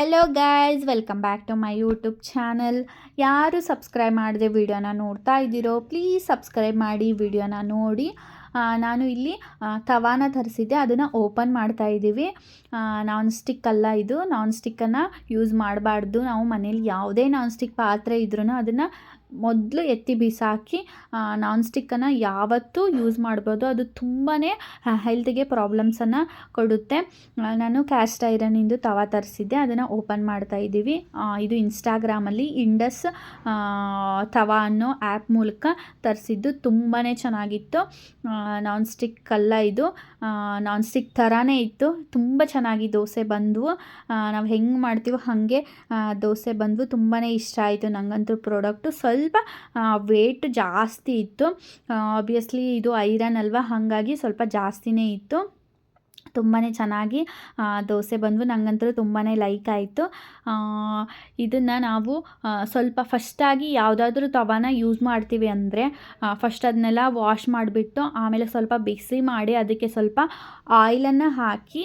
Hello guys welcome back to my YouTube channel ಯಾರು subscribe ಮಾಡದೆ ವಿಡಿಯೋನ ನೋಡ್ತಾ ಇದ್ದೀರೋ ಪ್ಲೀಸ್ ಸಬ್ಸ್ಕ್ರೈಬ್ ಮಾಡಿ ವಿಡಿಯೋನ ನೋಡಿ. ನಾನು ಇಲ್ಲಿ ತವಾನ ತರಿಸಿದ್ದೆ. ಅದನ್ನು ಓಪನ್ ಮಾಡ್ತಾ ಇದ್ದೀವಿ. ನಾನ್ ಸ್ಟಿಕ್ ಅಲ್ಲ ಇದು. ನಾನ್ ಸ್ಟಿಕ್ಕನ್ನು ಯೂಸ್ ಮಾಡಬಾರ್ದು. ನಾವು ಮನೇಲಿ ಯಾವುದೇ ನಾನ್ ಸ್ಟಿಕ್ ಪಾತ್ರೆ ಇದ್ರೂ ಅದನ್ನು ಮೊದಲು ಎತ್ತಿ ಬಿಸಾಕಿ ನಾನ್ ಸ್ಟಿಕ್ಕನ್ನು ಯಾವತ್ತೂ ಯೂಸ್ ಮಾಡ್ಬೋದು ಅದು ತುಂಬಾ ಹೆಲ್ತ್ಗೆ ಪ್ರಾಬ್ಲಮ್ಸನ್ನು ಕೊಡುತ್ತೆ. ನಾನು ಕ್ಯಾಸ್ಟ್ ಐರನಿಂದು ತವಾ ತರಿಸಿದ್ದೆ. ಅದನ್ನು ಓಪನ್ ಮಾಡ್ತಾ ಇದ್ದೀವಿ. ಇದು ಇನ್ಸ್ಟಾಗ್ರಾಮಲ್ಲಿ ಇಂಡಸ್ ತವಾ ಅನ್ನೋ ಆ್ಯಪ್ ಮೂಲಕ ತರಿಸಿದ್ದು ತುಂಬಾ ಚೆನ್ನಾಗಿತ್ತು. ನಾನ್ ಸ್ಟಿಕ್ ಅಲ್ಲ ಇದು. ನಾನ್ ಸ್ಟಿಕ್ ಥರನೇ ಇತ್ತು. ತುಂಬ ಚೆನ್ನಾಗಿ ದೋಸೆ ಬಂದವು. ನಾವು ಹೆಂಗೆ ಮಾಡ್ತೀವೋ ಹಾಗೆ ದೋಸೆ ಬಂದವು. ತುಂಬಾ ಇಷ್ಟ ಆಯಿತು ನನಗಂತೂ ಪ್ರಾಡಕ್ಟು ಸ್ವಲ್ಪ ವೇಟ್ ಜಾಸ್ತಿ ಇತ್ತು. ಆಬ್ವಿಯಸ್ಲಿ ಇದು ಐರನ್ ಅಲ್ವಾ? ಹಾಗಾಗಿ ಸ್ವಲ್ಪ ಜಾಸ್ತಿನೇ ಇತ್ತು. ತುಂಬಾ ಚೆನ್ನಾಗಿ ದೋಸೆ ಬಂದವು. ನನಗಂತೂ ತುಂಬಾ ಲೈಕ್ ಆಯಿತು. ಇದನ್ನು ನಾವು ಸ್ವಲ್ಪ ಫಸ್ಟಾಗಿ ಯಾವುದಾದ್ರೂ ತವಾನ ಯೂಸ್ ಮಾಡ್ತೀವಿ ಅಂದರೆ ಫಸ್ಟ್ ಅದನ್ನೆಲ್ಲ ವಾಶ್ ಮಾಡಿಬಿಟ್ಟು ಆಮೇಲೆ ಸ್ವಲ್ಪ ಬಿಸಿ ಮಾಡಿ ಅದಕ್ಕೆ ಸ್ವಲ್ಪ ಆಯಿಲನ್ನು ಹಾಕಿ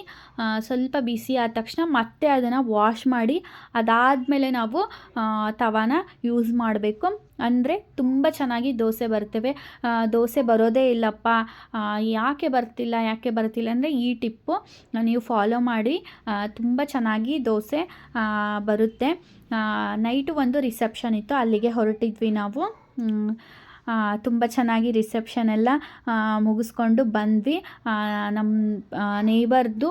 ಸ್ವಲ್ಪ ಬಿಸಿ ಆದ ತಕ್ಷಣ ಮತ್ತೆ ಅದನ್ನು ವಾಶ್ ಮಾಡಿ ಅದಾದಮೇಲೆ ನಾವು ತವಾನ ಯೂಸ್ ಮಾಡಬೇಕು. ಅಂದರೆ ತುಂಬ ಚೆನ್ನಾಗಿ ದೋಸೆ ಬರ್ತವೆ. ದೋಸೆ ಬರೋದೇ ಇಲ್ಲಪ್ಪ. ಯಾಕೆ ಬರ್ತಿಲ್ಲ ಯಾಕೆ ಬರ್ತಿಲ್ಲ ಅಂದರೆ ಈ ಟಿಪ್ಪು ನೀವು ಫಾಲೋ ಮಾಡಿ ತುಂಬ ಚೆನ್ನಾಗಿ ದೋಸೆ ಬರುತ್ತೆ. ನೈಟು ಒಂದು ರಿಸೆಪ್ಷನ್ ಇತ್ತು, ಅಲ್ಲಿಗೆ ಹೊರಟಿದ್ವಿ ನಾವು. ತುಂಬ ಚೆನ್ನಾಗಿ ರಿಸೆಪ್ಷನ್ ಎಲ್ಲ ಮುಗಿಸ್ಕೊಂಡು ಬಂದ್ವಿ. ನಮ್ಮ ನೇಬರ್ದು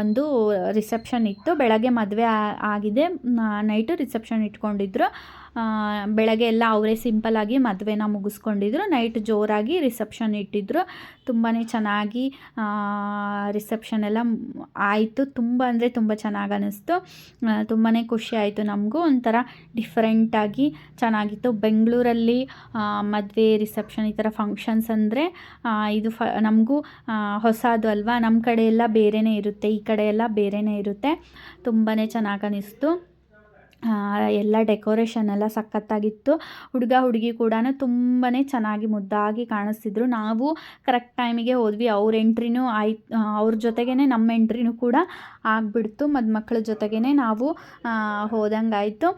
ಒಂದು ರಿಸೆಪ್ಷನ್ ಇತ್ತು. ಬೆಳಗ್ಗೆ ಮದುವೆ ಆಗಿದೆ. ನೈಟು ರಿಸೆಪ್ಷನ್ ಇಟ್ಕೊಂಡಿದ್ರು. ಬೆಳಗ್ಗೆ ಎಲ್ಲ ಅವರೇ ಸಿಂಪಲ್ಲಾಗಿ ಮದುವೆನ ಮುಗಿಸ್ಕೊಂಡಿದ್ರು. ನೈಟ್ ಜೋರಾಗಿ ರಿಸೆಪ್ಷನ್ ಇಟ್ಟಿದ್ರು. ತುಂಬಾ ಚೆನ್ನಾಗಿ ರಿಸೆಪ್ಷನ್ ಎಲ್ಲ ಆಯಿತು. ತುಂಬ ಅಂದರೆ ತುಂಬ ಚೆನ್ನಾಗಿ ಅನ್ನಿಸ್ತು ತುಂಬಾ ಖುಷಿ ಆಯಿತು ನಮಗೂ. ಒಂಥರ ಡಿಫ್ರೆಂಟಾಗಿ ಚೆನ್ನಾಗಿತ್ತು. ಬೆಂಗಳೂರಲ್ಲಿ ಮದುವೆ, ರಿಸೆಪ್ಷನ್ ಈ ಥರ ಫಂಕ್ಷನ್ಸ್ ಅಂದರೆ ಇದು ಫ ನಮಗೂ ಹೊಸದು ಅಲ್ವಾ? ನಮ್ಮ ಕಡೆ ಎಲ್ಲ ಬೇರೆಯೇ ಇರುತ್ತೆ. ಈ ಕಡೆ ಎಲ್ಲ ಬೇರೆಯೇ ಇರುತ್ತೆ. ತುಂಬಾ ಚೆನ್ನಾಗಿ ಅನ್ನಿಸ್ತು ಎಲ್ಲ ಡೆಕೋರೇಷನ್ ಎಲ್ಲ ಸಖತ್ತಾಗಿತ್ತು. ಹುಡುಗ ಹುಡುಗಿ ಕೂಡ ತುಂಬಾ ಚೆನ್ನಾಗಿ ಮುದ್ದಾಗಿ ಕಾಣಿಸ್ತಿದ್ರು. ನಾವು ಕರೆಕ್ಟ್ ಟೈಮಿಗೆ ಹೋದ್ವಿ. ಅವ್ರ ಎಂಟ್ರಿನೂ ಆಯ್ತು ಅವ್ರ ಜೊತೆಗೇ ನಮ್ಮ ಎಂಟ್ರಿನೂ ಕೂಡ ಆಗಿಬಿಡ್ತು. ಮದುಮಕ್ಳ ಜೊತೆಗೇ ನಾವು ಹೋದಂಗಾಯಿತು.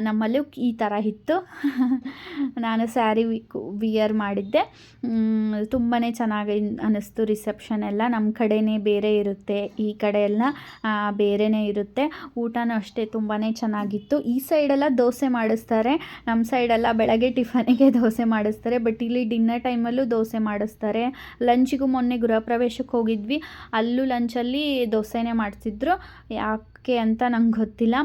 ನಮ್ಮಲ್ಲೂ ಈ ಥರ ಇತ್ತು. ನಾನು ಸ್ಯಾರಿ ವಿಯರ್ ಮಾಡಿದ್ದೆ. ತುಂಬಾ ಚೆನ್ನಾಗಿ ಅನ್ನಿಸ್ತು ರಿಸೆಪ್ಷನ್ ಎಲ್ಲ. ನಮ್ಮ ಕಡೆನೇ ಬೇರೆ ಇರುತ್ತೆ, ಈ ಕಡೆ ಎಲ್ಲ ಬೇರೆಯೇ ಇರುತ್ತೆ. ಊಟನೂ ಅಷ್ಟೇ ತುಂಬಾ ಚೆನ್ನಾಗಿತ್ತು. ಈ ಸೈಡೆಲ್ಲ ದೋಸೆ ಮಾಡಿಸ್ತಾರೆ. ನಮ್ಮ ಸೈಡೆಲ್ಲ ಬೆಳಗ್ಗೆ ಟಿಫನಿಗೆ ದೋಸೆ ಮಾಡಿಸ್ತಾರೆ. ಬಟ್ ಇಲ್ಲಿ ಡಿನ್ನರ್ ಟೈಮಲ್ಲೂ ದೋಸೆ ಮಾಡಿಸ್ತಾರೆ. ಲಂಚಿಗೂ ಮೊನ್ನೆ ಗೃಹ ಪ್ರವೇಶಕ್ಕೆ ಹೋಗಿದ್ವಿ. ಅಲ್ಲೂ ಲಂಚಲ್ಲಿ ದೋಸೆನೇ ಮಾಡಿಸಿದ್ರು ಯಾಕೆ ಅಂತ ನಂಗೆ ಗೊತ್ತಿಲ್ಲ.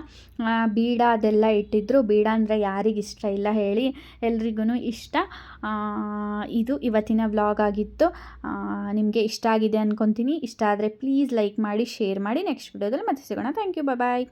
ಬೀಡ ಅದೆಲ್ಲ ಇಟ್ಟಿದ್ರು. ಬೇಡ ಅಂದರೆ ಯಾರಿಗೆ ಇಷ್ಟ ಇಲ್ಲ ಹೇಳಿ ಎಲ್ರಿಗೂ ಇಷ್ಟ. ಇದು ಇವತ್ತಿನ ವ್ಲಾಗ್ ಆಗಿತ್ತು. ನಿಮಗೆ ಇಷ್ಟ ಆಗಿದೆ ಅಂದ್ಕೊತೀನಿ ಇಷ್ಟ ಆದರೆ ಪ್ಲೀಸ್ ಲೈಕ್ ಮಾಡಿ, ಶೇರ್ ಮಾಡಿ. ನೆಕ್ಸ್ಟ್ ವಿಡಿಯೋದಲ್ಲಿ ಮತ್ತೆ ಸಿಗೋಣ. Thank you. ಬಾಯ್